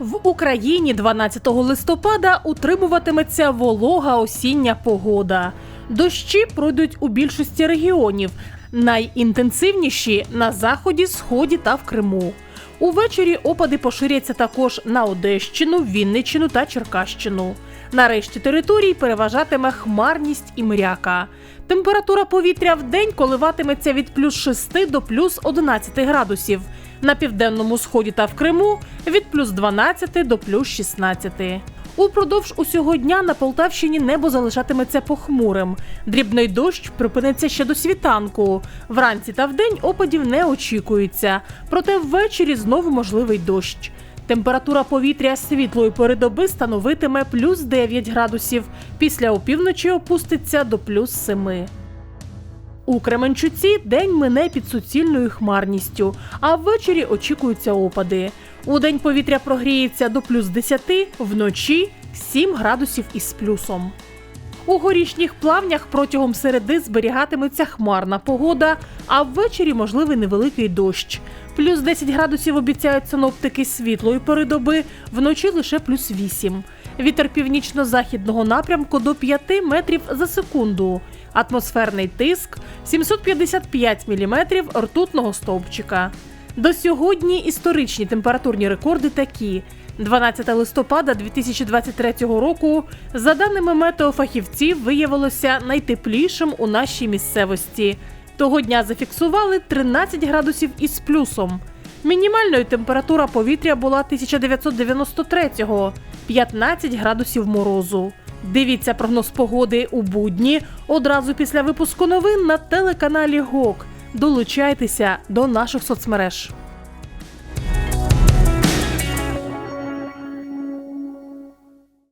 В Україні 12 листопада утримуватиметься волога осіння погода. Дощі пройдуть у більшості регіонів, найінтенсивніші на заході, сході та в Криму. Увечері опади поширяться також на Одещину, Вінниччину та Черкащину. На решті територій переважатиме хмарність і мряка. Температура повітря в день коливатиметься від плюс 6 до плюс 11 градусів. На південному сході та в Криму від плюс 12 до плюс 16. Упродовж усього дня на Полтавщині небо залишатиметься похмурим. Дрібний дощ припиниться ще до світанку. Вранці та вдень опадів не очікується, проте ввечері знову можливий дощ. Температура повітря світлої пори доби становитиме плюс 9 градусів. Після опівночі опуститься до плюс 7. У Кременчуці день мине під суцільною хмарністю, а ввечері очікуються опади. У день повітря прогріється до плюс 10, вночі 7 градусів із плюсом. У горішніх плавнях протягом середи зберігатиметься хмарна погода, а ввечері можливий невеликий дощ. Плюс 10 градусів обіцяють синоптики світлої пори доби, вночі лише плюс 8. Вітер північно-західного напрямку до 5 метрів за секунду. Атмосферний тиск 755 міліметрів ртутного стовпчика. До сьогодні історичні температурні рекорди такі. 12 листопада 2023 року, за даними метеофахівців, виявилося найтеплішим у нашій місцевості. Того дня зафіксували 13 градусів із плюсом. Мінімальною температура повітря була 1993-го – 15 градусів морозу. Дивіться прогноз погоди у будні одразу після випуску новин на телеканалі ГОК. Долучайтеся до наших соцмереж.